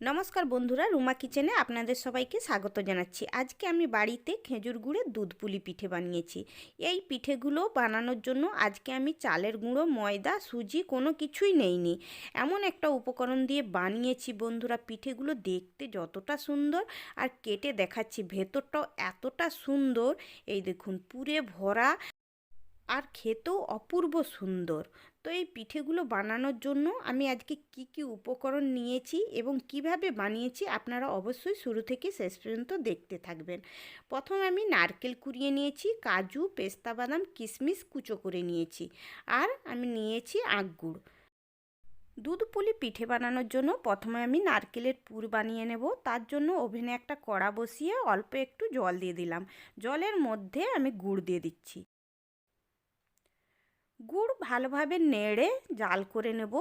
নমস্কার বন্ধুরা, রুমা কিচেনে আপনাদের সবাইকে স্বাগত জানাচ্ছি। আজকে আমি বাড়িতে খেজুর গুঁড়ের দুধ পুলি পিঠে বানিয়েছি। এই পিঠেগুলো বানানোর জন্য আজকে আমি চালের গুঁড়ো, ময়দা, সুজি কোনো কিছুই নেইনি। এমন একটা উপকরণ দিয়ে বানিয়েছি বন্ধুরা, পিঠেগুলো দেখতে যতটা সুন্দর আর কেটে দেখাচ্ছি, ভেতরটাও এতটা সুন্দর। এই দেখুন পুরে ভরা আর খেতেও অপূর্ব সুন্দর। তো এই পিঠেগুলো বানানোর জন্য আমি আজকে কি কি উপকরণ নিয়েছি এবং কীভাবে বানিয়েছি আপনারা অবশ্যই শুরু থেকে শেষ পর্যন্ত দেখতে থাকবেন। প্রথমে আমি নারকেল কুড়িয়ে নিয়েছি, কাজু, পেস্তা বাদাম, কিশমিশ কুচো করে নিয়েছি আর আমি নিয়েছি আঁকগুড় দুধ পুলি পিঠে বানানোর জন্য প্রথমে আমি নারকেলের পুর বানিয়ে নেব, তার জন্য ওভেনে একটা কড়া বসিয়ে অল্প একটু জল দিয়ে দিলাম। জলের মধ্যে আমি গুড় দিয়ে দিচ্ছি। গুড় ভালোভাবে নেড়ে জাল করে নেব।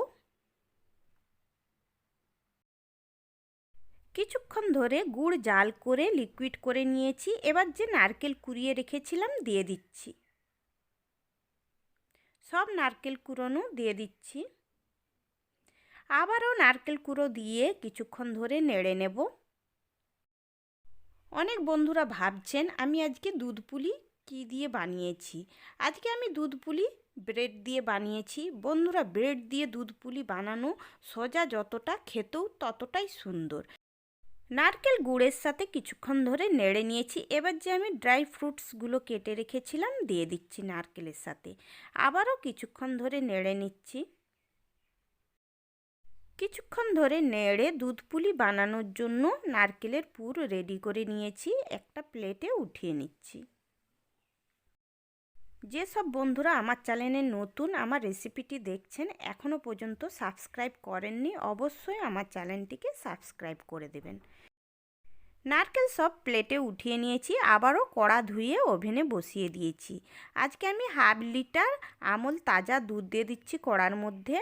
কিছুক্ষণ ধরে গুড় জাল করে লিকুইড করে নিয়েছি। এবার যে নারকেল কুড়িয়ে রেখেছিলাম দিয়ে দিচ্ছি। সব নারকেল কুড়োনো দিয়ে দিচ্ছি। আবারও নারকেল কুড়ো দিয়ে কিছুক্ষণ ধরে নেড়ে নেব। অনেক বন্ধুরা ভাবছেন, আমি আজকে দুধ পুলি কী দিয়ে বানিয়েছি? আজকে আমি দুধ পুলি ব্রেড দিয়ে বানিয়েছি। বন্ধুরা, ব্রেড দিয়ে দুধ পুলি বানানো সোজা যতটা খেতেও ততটাই সুন্দর। নারকেল গুড়ের সাথে কিছুক্ষণ ধরে নেড়ে নিয়েছি। এবার যে আমি ড্রাই ফ্রুটসগুলো কেটে রেখেছিলাম, দিয়ে দিচ্ছি নারকেলের সাথে। আবারও কিছুক্ষণ ধরে নেড়ে নিচ্ছি। কিছুক্ষণ ধরে নেড়ে দুধ পুলি বানানোর জন্য নারকেলের পুর রেডি করে নিয়েছি। একটা প্লেটে উঠিয়ে নিচ্ছি। যেসব বন্ধুরা আমার চ্যানেলে নতুন আমার রেসিপিটি দেখছেন এখনও পর্যন্ত সাবস্ক্রাইব করেননি, অবশ্যই আমার চ্যানেলটিকে সাবস্ক্রাইব করে দেবেন। নারকেল সব প্লেটে উঠিয়ে নিয়েছি, আবারও কড়া ধুয়ে ওভেনে বসিয়ে দিয়েছি। আজকে আমি হাফ লিটার আমল তাজা দুধ দিয়ে দিচ্ছি কড়ার মধ্যে।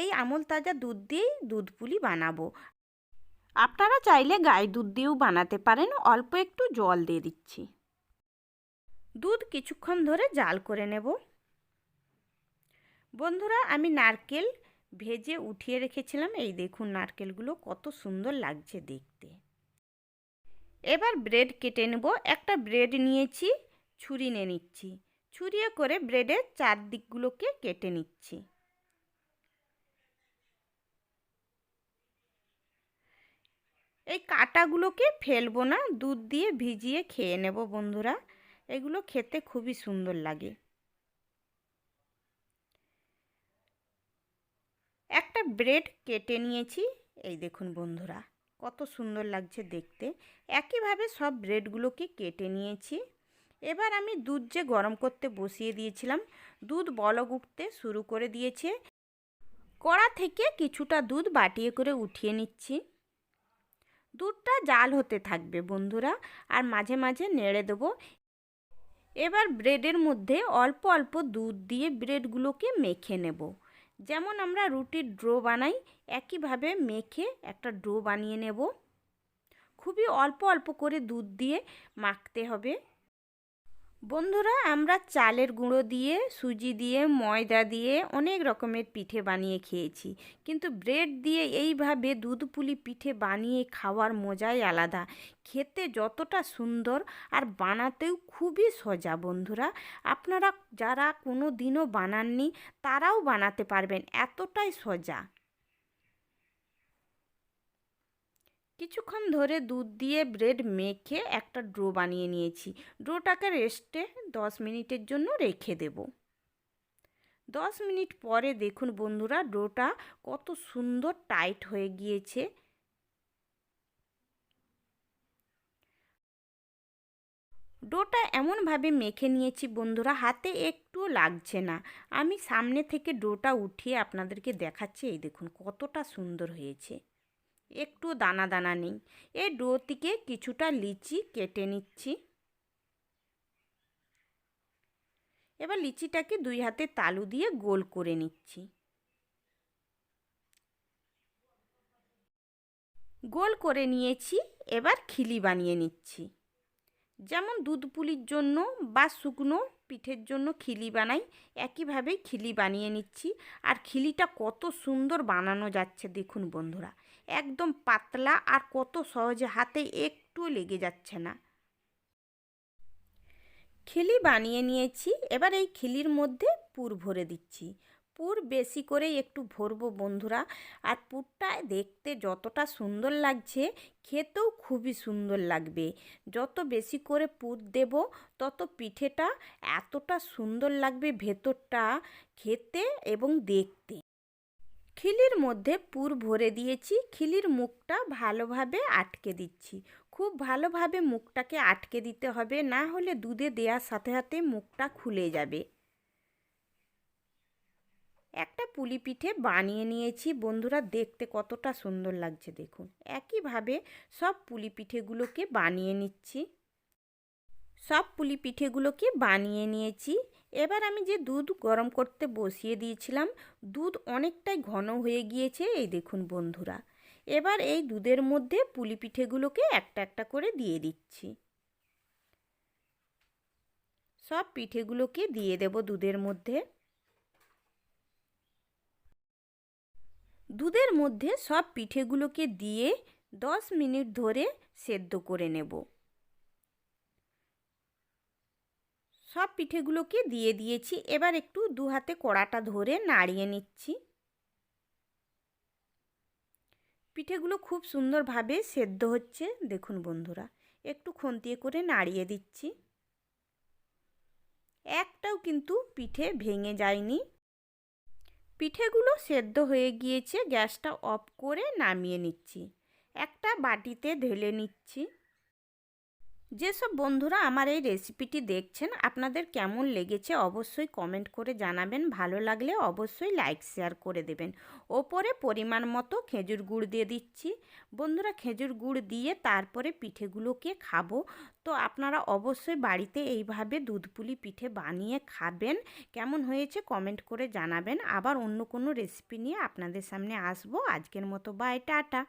এই আমল তাজা দুধ দিয়েই দুধ পুলি বানাবো। আপনারা চাইলে গায়ে দুধ দিয়েও বানাতে পারেন, অল্প একটু জল দিয়ে দিচ্ছি। দুধ কিছুক্ষণ ধরে জাল করে নেব। বন্ধুরা, আমি নারকেল ভেজে উঠিয়ে রেখেছিলাম। এই দেখুন নারকেলগুলো কত সুন্দর লাগছে দেখতে। এবার ব্রেড কেটে নেব। একটা ব্রেড নিয়েছি, ছুরি নিয়ে নিচ্ছি। ছুরিয়ে করে ব্রেডের চারদিকগুলোকে কেটে নিচ্ছি। এই কাটাগুলোকে ফেলব না, দুধ দিয়ে ভিজিয়ে খেয়ে নেব বন্ধুরা। এগুলো খেতে খুবই সুন্দর লাগে। একটা ব্রেড কেটে নিয়েছি। এই দেখুন বন্ধুরা, কত সুন্দর লাগছে দেখতে। একইভাবে সব ব্রেডগুলোকে কেটে নিয়েছি। এবার আমি দুধ যে গরম করতে বসিয়ে দিয়েছিলাম, দুধ বলক উঠতে শুরু করে দিয়েছে। কড়া থেকে কিছুটা দুধ বাটিয়ে করে উঠিয়ে নিচ্ছি। দুধটা জাল হতে থাকবে বন্ধুরা, আর মাঝে মাঝে নেড়ে দেবো। এবার ব্রেডের মধ্যে অল্প অল্প দুধ দিয়ে ব্রেডগুলোকে মেখে নেব। যেমন আমরা রুটির ড্রো বানাই, একইভাবে মেখে একটা ড্রো বানিয়ে নেব। খুবই অল্প অল্প করে দুধ দিয়ে মাখতে হবে। বন্ধুরা, আমরা চালের গুঁড়ো দিয়ে, সুজি দিয়ে, ময়দা দিয়ে অনেক রকমের পিঠে বানিয়ে খেয়েছি। কিন্তু ব্রেড দিয়ে এইভাবে দুধ পুলি পিঠে বানিয়ে খাওয়ার মজাই আলাদা। খেতে যতটা সুন্দর আর বানাতেও খুবই সোজা বন্ধুরা। আপনারা যারা কোনো দিনও বানাননি, তারাও বানাতে পারবেন। এতটাই সোজা। কিছুক্ষণ ধরে দুধ দিয়ে ব্রেড মেখে একটা ড্রো বানিয়ে নিয়েছি। ড্রোটাকে রেস্টে দশ মিনিটের জন্য রেখে দেব। দশ মিনিট পরে দেখুন বন্ধুরা ডোটা কত সুন্দর টাইট হয়ে গিয়েছে। ডোটা এমনভাবে মেখে নিয়েছি বন্ধুরা, হাতে একটু লাগছে না। আমি সামনে থেকে ডোটা উঠিয়ে আপনাদেরকে দেখাচ্ছি, এই দেখুন কতটা সুন্দর হয়েছে। একটু দানা দানা নেই। এই ডো থেকে কিছুটা লিচি কেটে নিচ্ছি। এবার লিচিটাকে দুই হাতে তালু দিয়ে গোল করে নিচ্ছি। গোল করে নিয়েছি, এবার খিলি বানিয়ে নিচ্ছি। যেমন দুধ পুলির জন্য বা শুকনো পিঠের জন্য খিলি বানাই, একইভাবেই খিলি বানিয়ে নিচ্ছি। আর খিলিটা কত সুন্দর বানানো যাচ্ছে দেখুন বন্ধুরা। একদম পাতলা আর কত সহজে হাতে একটু লেগে যাচ্ছে না। খিলি বানিয়ে নিয়েছি, এবার এই খিলির মধ্যে পুর ভরে দিচ্ছি। পুর বেশি করে একটু ভরবো বন্ধুরা। আর পুরটা দেখতে যতটা সুন্দর লাগছে, খেতেও খুবই সুন্দর লাগবে। যত বেশি করে পুর দেব, তত পিঠেটা এতটা সুন্দর লাগবে ভেতরটা, খেতে এবং দেখতে। খিলির মধ্যে পুর ভরে দিয়েছি। খিলির মুখটা ভালোভাবে আটকে দিচ্ছি। খুব ভালোভাবে মুখটাকে আটকে দিতে হবে, না হলে দুধে দেওয়ার সাথে সাথে মুখটা খুলে যাবে। একটা পুলি পিঠে বানিয়ে নিয়েছি। বন্ধুরা, দেখতে কতটা সুন্দর লাগছে, দেখুন। একইভাবে সব পুলি পিঠেগুলোকে বানিয়ে নিচ্ছি। সব পুলি পিঠেগুলোকে বানিয়ে নিয়েছি। এবার আমি যে দুধ গরম করতে বসিয়ে দিয়েছিলাম, দুধ অনেকটাই ঘন হয়ে গিয়েছে, এই দেখুন বন্ধুরা। এবার এই দুধের মধ্যে পুলি পিঠেগুলোকে একটা একটা করে দিয়ে দিচ্ছি। সব পিঠেগুলোকে দিয়ে দেব দুধের মধ্যে। দুধের মধ্যে সব পিঠেগুলোকে দিয়ে দশ মিনিট ধরে সেদ্ধ করে নেব। সব পিঠেগুলোকে দিয়ে দিয়েছি। এবার একটু দু হাতে কড়াটা ধরে নাড়িয়ে নিচ্ছি। পিঠেগুলো খুব সুন্দরভাবে সেদ্ধ হচ্ছে। দেখুন বন্ধুরা, একটু খন্তিয়ে করে নাড়িয়ে দিচ্ছি। একটাও কিন্তু পিঠে ভেঙে যায়নি। পিঠেগুলো সেদ্ধ হয়ে গিয়েছে, গ্যাসটা অফ করে নামিয়ে নিচ্ছি। একটা বাটিতে ঢেলে নিচ্ছি। যেসব বন্ধুরা আমার এই রেসিপিটি দেখছেন, আপনাদের কেমন লেগেছে অবশ্যই কমেন্ট করে জানাবেন। ভালো লাগলে অবশ্যই লাইক, শেয়ার করে দেবেন। ওপরে পরিমাণ মতো খেজুর গুড় দিয়ে দিচ্ছি। বন্ধুরা, খেজুর গুড় দিয়ে তারপরে পিঠেগুলোকে খাব। তো আপনারা অবশ্যই বাড়িতে এইভাবে দুধপুলি পিঠে বানিয়ে খাবেন। কেমন হয়েছে কমেন্ট করে জানাবেন। আবার অন্য কোনো রেসিপি নিয়ে আপনাদের সামনে আসব। আজকের মতো, বাই, টাটা।